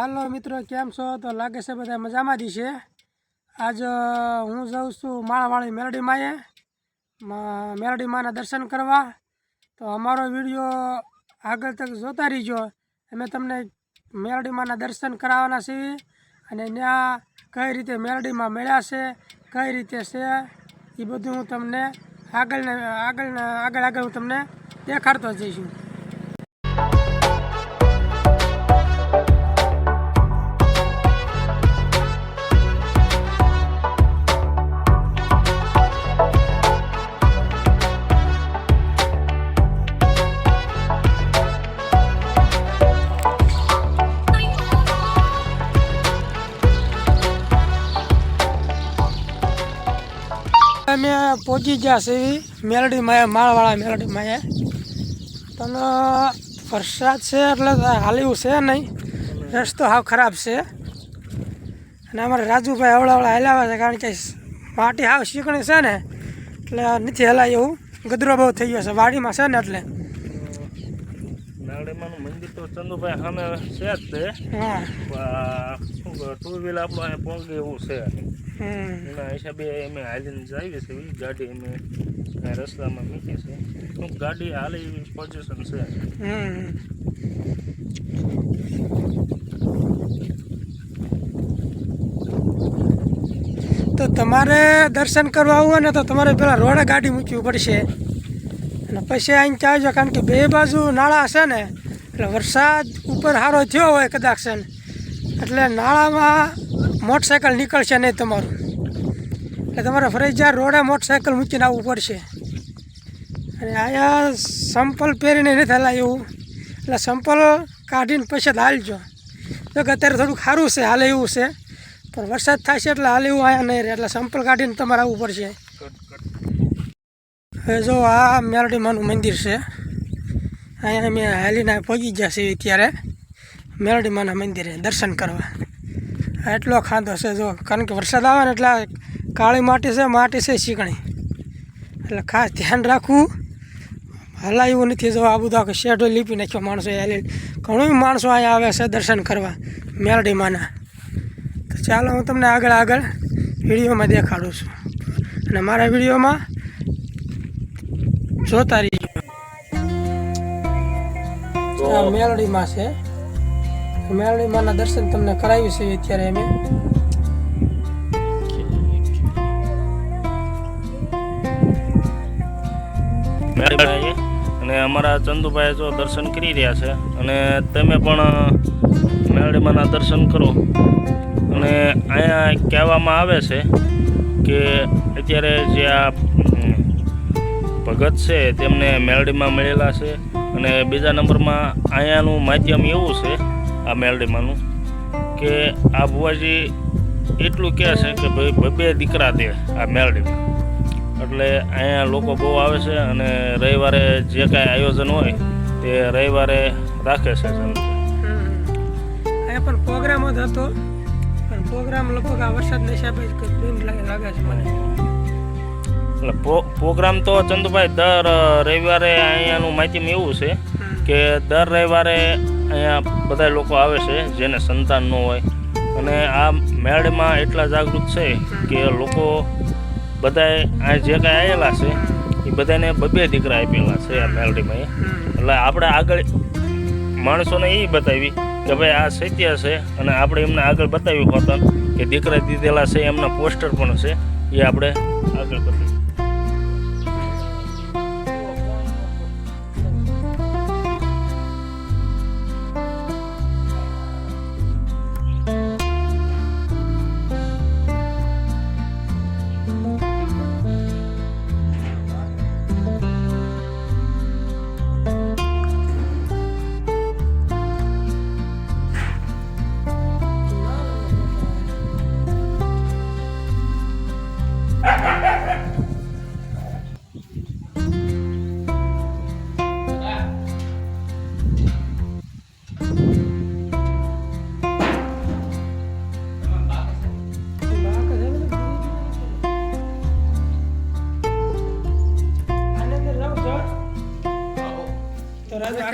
હાલો મિત્રો, કેમ છો? તો લાગે છે બધા મજામાં જ છે. આજ હું જાઉં છું માળાવાળી મેલડી માએ. મેલડી માના દર્શન કરવા. તો અમારો વીડિયો આગળ તક જોતા રહીજો. અમે તમને મેલડી માના દર્શન કરાવવાના છીએ અને ત્યાં કઈ રીતે મેલડીમાં મળ્યા છે, કઈ રીતે છે એ બધું હું તમને આગળને આગળ આગળ આગળ હું તમને દેખાડતો જઈશું. અમે પહોંચી ગયા છે મેલડી માયા માળવાળા મેલડી માયા તમે વરસાદ છે એટલે હાલ્યું છે નહીં. રસ્તો હાવ ખરાબ છે. અને અમારે રાજુભાઈ હવળા હવળા હલાવે છે કારણ કે માટી હાવ શીકણી છે ને એટલે નથી હલાય એવું. ગદરો બહુ થઈ ગયો છે વાડીમાં છે ને એટલે. નાળીમાનું મંદિર તો ચંદુભાઈ સામે છે જ તે હા. ટુ વ્હીલ આપણું અહીંયા પહોંચે એવું છે. એના હિસાબે અમે હાલીને જઈએ છીએ. ગાડી અમે રસ્તામાં મૂકી છે શું ગાડી હાલે એવી પોઝિશન છે. તો તમારે દર્શન કરવા આવવું હોય ને તો તમારે પેલા રોડે ગાડી મૂકવી પડશે. અને પછી અહીં ચાલજો કારણ કે બે બાજુ નાળા છે ને એટલે વરસાદ ઉપર સારો થયો હોય કદાચ છે ને. એટલે નાળામાં મોટરસાયકલ નીકળશે નહીં તમારું. એટલે તમારે ફરજિયાત રોડે મોટરસાયકલ મૂકીને આવવું પડશે. અને અહીંયા સંપલ પહેરીને નથી હલાય એવું. એટલે સંપલ કાઢીને પછી જ હાલજો. તો કે અત્યારે થોડુંક સારું છે, હાલે એવું છે. પણ વરસાદ થાય છે એટલે હાલ એવું અહીંયા નહીં રહે. એટલે સંપલ કાઢીને તમારે આવવું પડશે. હવે જો આ મેલડીમાનું મંદિર છે. અહીંયા અમે હાલીને પહોંચી ગયા છીએ અત્યારે. મેલડીમાના મંદિરે દર્શન કરવા. એટલો ખાંધો છે જો. કારણ કે વરસાદ આવે ને એટલે કાળી માટી છે માટી છે શીકણી એટલે ખાસ ધ્યાન રાખવું. હલાય નથી જો આ બધું. આખો શેઢો લીપી નાખ્યો માણસો એ ઘણું માણસો અહીંયા આવે છે દર્શન કરવા મેલડી તો ચાલો હું તમને આગળ આગળ વિડીયોમાં દેખાડું છું. અને મારા વિડીયોમાં જોતા રહીજો. મેલડીમાં છે. મેલડીમાંના દર્શન તમને કરાવ્યું છે અત્યારે અમે. અને અમારા ચંદુભાઈ જો દર્શન કરી રહ્યા છે. અને તમે પણ મેળીમાના દર્શન કરો. અને અહીંયા કહેવામાં આવે છે કે અત્યારે જે આ ભગત છે તેમને મેલડીમાં મળેલા છે. અને બીજા નંબરમાં અહીંયાનું માધ્યમ એવું છે આ મેલડીમાંનું કે આ ભુવાજી એટલું કહે છે કે ભાઈ બબે દીકરા દે આ મેલડીમાં. એટલે અહીંયા લોકો બહુ આવે છે અને રવિવારે જે કાંઈ આયોજન હોય તે રવિવારે રાખે છે અહીંયા પણ પ્રોગ્રામ જ હતો પણ પ્રોગ્રામ લગભગ આ વરસાદના હિસાબે લાગે લાગે છે મને. એટલે પ્રોગ્રામ તો ચંદુભાઈ દર રવિવારે અહીંયાનું માધ્યમ એવું છે કે દર રવિવારે અહીંયા બધા લોકો આવે છે, જેને સંતાન ન હોય. અને આ મેળમાં એટલા જાગૃત છે કે લોકો બધાએ આ જે કાંઈ આવેલા છે, એ બધાને બબે દીકરા આપેલા છે આ મેળડીમાં એટલે આપણે આગળ માણસોને એ બતાવી કે ભાઈ આ સત્ય છે અને આપણે એમને આગળ બતાવ્યું હોતા કે દીકરા દીધેલા છે, એમના પોસ્ટર પણ છે, એ આપણે આગળ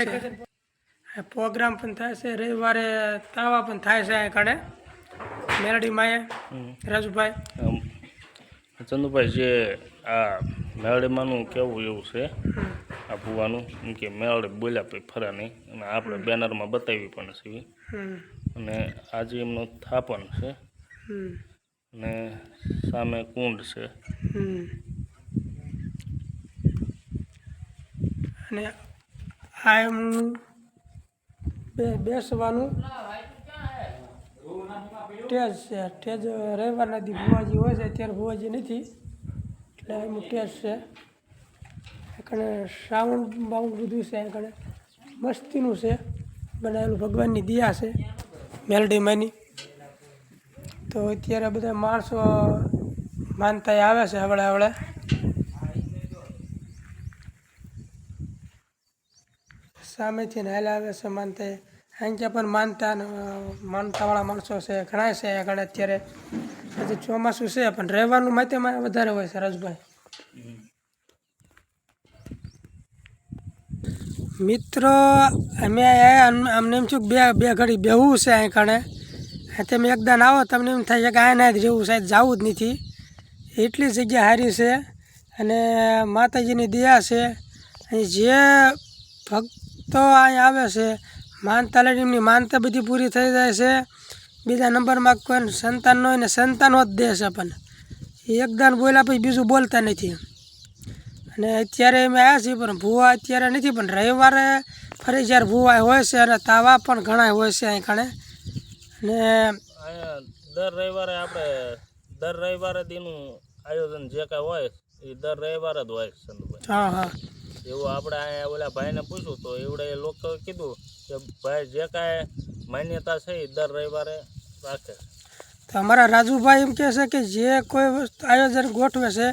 સાથે પ્રોગ્રામ પણ થાય છે. રવિવારે તાવા પણ થાય છે અહીંયા કણે. મેલડી માએ રાજુભાઈ. ચંદુભાઈ જે આ મેલડીમાંનું કેવું એવું છે આ ભૂવાનું કે મેળે બોલ્યા પછી ફર્યા નહીં. અને આપણે બેનરમાં બતાવી પણ છે. અને આજે એમનો થાપણ છે. અને સામે કુંડ છે. અને આ એમનું બેસવાનું ટેજ છે. ટેજ રવિવારના દી ભુવાજી હોય છે, અત્યારે ભુવાજી નથી. એટલે એમનું ટેજ છે. કણે સાઉન્ડ બાઉન્ડ બધું છે કણે મસ્તીનું છે. બનાવેલું ભગવાનની દિયા છે મેલડીમાંની તો અત્યારે બધા માણસો માનતા આવે છે, હવળે હવળે. સામેથી હાલે આવે છે માનતા. અહીંયા પણ માનતા માનતાવાળા માણસો છે ઘણા છે આગળ અત્યારે. પછી ચોમાસું છે, પણ રહેવાનું માટેમાં વધારે હોય છે, રાજભાઈ. મિત્રો, અમે અમને એમ છું કે બે બે ઘડી બેહવું છે અહીં કણે. તમે એકદાન આવો, તમને એમ થાય કે આ ના જ રહેવું સાહેબ જવું જ નથી. એટલી જગ્યા સારી છે અને માતાજીની દયા છે. અહીં જે ભક્તો અહીં આવે છે. માનતા લઈને એમની માનતા બધી પૂરી થઈ જાય છે. બીજા નંબરમાં કોઈ સંતાન હોય ને સંતાનો જ દે છે પણ એ એકદાન બોલ્યા પછી બીજું બોલતા નથી. અને અત્યારે અમે આવ્યા છીએ પણ ભૂવા અત્યારે નથી પણ રવિવારે ફરી જ્યારે ભૂવા હોય છે અને તાવા પણ ઘણા હોય છે અહીં કણે. અને દર રવિવારે આપણે દર રવિવારે દીનું આયોજન જે કાંઈ હોય એ દર રવિવારે જ હોય છે હા હા. એવું આપણે ઓલા ભાઈને પૂછ્યું તો એવડે લોકો કીધું કે ભાઈ જે કાંઈ માન્યતા છે દર રવિવારે રાખે. તો અમારા રાજુભાઈ એમ કહે છે કે જે કોઈ આયોજન ગોઠવે છે,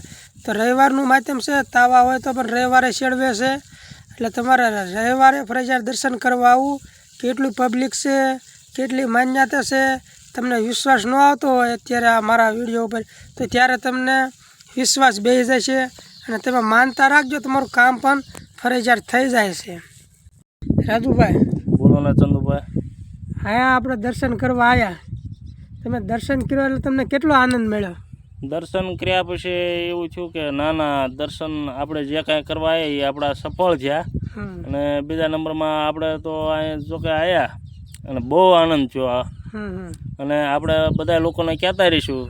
તો રવિવારનું માધ્યમ છે, તાવા હોય તો પણ રવિવારે શેડવે છે. એટલે તમારે રવિવારે ફરજિયાત દર્શન કરવા આવું. કેટલું પબ્લિક છે, કેટલી માન્યતા છે, તમને વિશ્વાસ ન આવતો હોય અત્યારે આ મારા વીડિયો ઉપર. તો ત્યારે તમને વિશ્વાસ બેસી છે. અને તમે માનતા રાખજો તમારું કામ પણ ફરજિયાત થઈ જાય છે. રાજુભાઈ. બોલો ને ચંદુભાઈ. આયા આપણે દર્શન કરવા આવ્યા તમે દર્શન કર્યા એટલે તમને કેટલો આનંદ મળ્યો? દર્શન કર્યા પછી એવું થયું કે ના ના દર્શન આપણે જે કાંઈ કરવા આવ્યા એ આપણા સફળ થયા. અને બીજા નંબરમાં આપણે તો અહીંયા જો કે આવ્યા અને બહુ આનંદ થયો આ. અને આપણે બધા લોકોને કહેતા રહીશું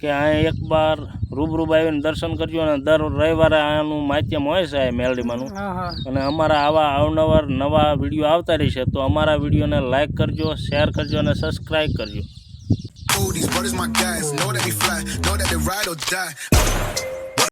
કે અહીંયા એક બાર રૂબરૂ આવીને દર્શન કરજો અને દર રવિવારે આનું માધ્યમ હોય છે મેલડીમાંનું. હા હા. અને અમારા આવા અવનવર નવા વીડિયો આવતા રહેશે તો અમારા વિડીયોને લાઇક કરજો શેર કરજો અને સબસ્ક્રાઈબ કરજો.